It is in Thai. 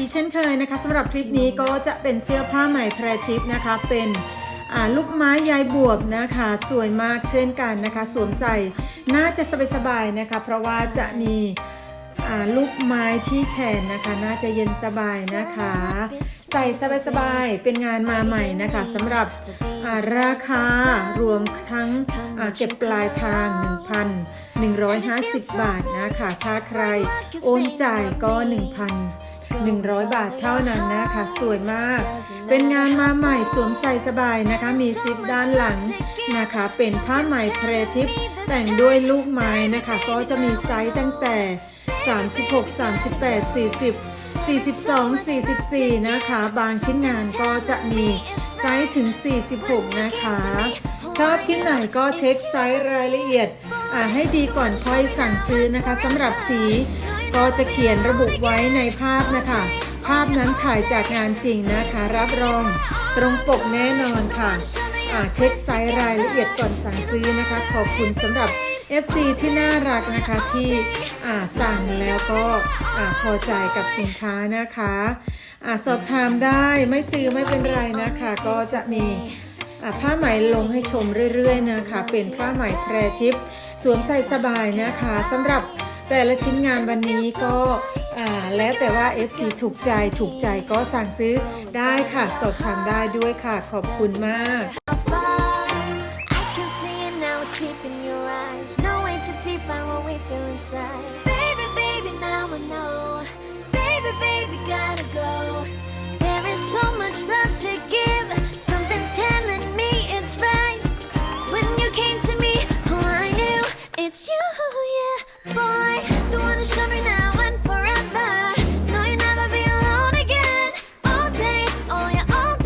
อีกเช่นเคยนะคะสำหรับคลิปนี้ก็จะเป็นเสื้อผ้าใหม่แพรทิปนะคะ เป็นลูกไม้ยายบวบนะคะ สวยมากเช่นกันนะคะ สวมใส่น่าจะสบายๆนะคะ เพราะว่าจะมีลูกไม้ที่แขนนะคะ น่าจะเย็นสบายนะคะ ใส่สบายๆเป็นงานมาใหม่นะคะสำหรับราคารวมทั้งเก็บปลายทาง 1,150 บาทนะคะ ถ้าใครโอนจ่ายก็ 1,000 100 บาทเท่านั้นนะคะ สวยมาก เป็นงานมาใหม่สวมใส่สบายนะคะ มีซิปด้านหลังนะคะ เป็นผ้าไหมเพรทิปแต่งด้วยลูกไม้นะคะ ก็จะมีไซส์ตั้งแต่ 36 38 40 42 44 นะคะ บางชิ้นงานก็จะมีไซส์ถึง 46 นะคะ ชอบชิ้นไหนก็เช็คไซส์รายละเอียด ให้ดีก่อนค่อยสั่งซื้อนะคะสำหรับสีก็จะเขียนระบุไว้ในภาพนะคะ ภาพนั้นถ่ายจากงานจริงนะคะ รับรองตรงปกแน่นอนค่ะเช็คไซส์รายละเอียดก่อนสั่งซื้อนะคะ ขอบคุณสำหรับ FC ที่น่ารักนะคะที่สั่งแล้วก็พอใจกับสินค้านะคะอสอบถามได้ไม่ซื้อไม่เป็นไรนะคะ ก็จะมี ผ้าไหมลงให้ชมเรื่อยๆนะคะ เป็นผ้าไหมแพรทิปสวมใส่สบายนะคะสำหรับแต่ละชิ้นงานวันนี้ก็แล้วแต่ว่า FC ถูกใจถูกใจก็สั่งซื้อได้ค่ะ สอบถามได้ด้วยค่ะ ขอบคุณมาก I can see you, yeah, boy.